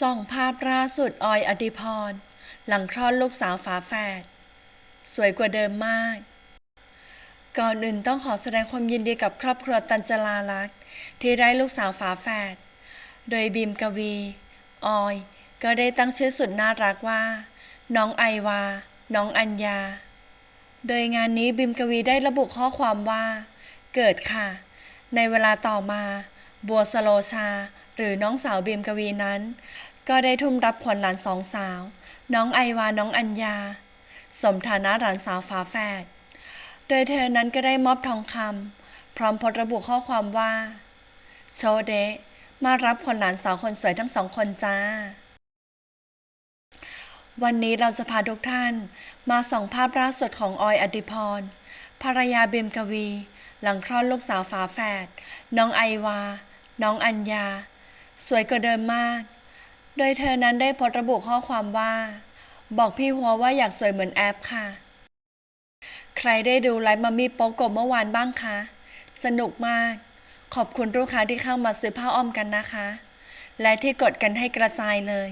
ส่องภาพล่าสุดออยอดิพร หลังคลอดลูกสาวฝาแฝด สวยกว่าเดิมมาก ก่อนอื่นต้องขอแสดงความยินดีกับครอบครัวตันจลาลักษ์ที่ได้ลูกสาวฝาแฝด โดยบีมกวี ออย ก็ได้ตั้งชื่อสุดน่ารักว่า น้องไอวา น้องอัญญา โดยงานนี้บิมกวีได้ระบุข้อความว่า เกิดค่ะ ในเวลาต่อมา บัวสโลชา หรือน้องสาวบิมกวีนั้น ก็ได้ทุ่มรับขวัญหลานสองสาว น้องไอวาน้องอัญญา สมฐานะหลานสาวฝาแฝดโดยเธอนั้นก็ได้มอบทองคำพร้อมพสต์ระบุข้อความว่า โชเดะมารับคนหลานสาวคนสวยทั้งสองคนจ้า วันนี้เราจะพาทุกท่านมาส่องภาพล่าสุดของออยอดิพร ภรรยาเบมกวี หลังคลอดลูกสาวฝาแฝดน้องไอวา น้องอัญญา สวยกว่าเดิมมาก โดยเธอนั้นได้โพสต์ระบุข้อความว่า บอกพี่หัวว่าอยากสวยเหมือนแอปค่ะ ใครได้ดูไลฟ์มามีโป๊กกบเมื่อวานบ้างคะ สนุกมาก ขอบคุณลูกค้าที่เข้ามาซื้อผ้าอ้อมกันนะคะ และที่กดกันให้กระจายเลย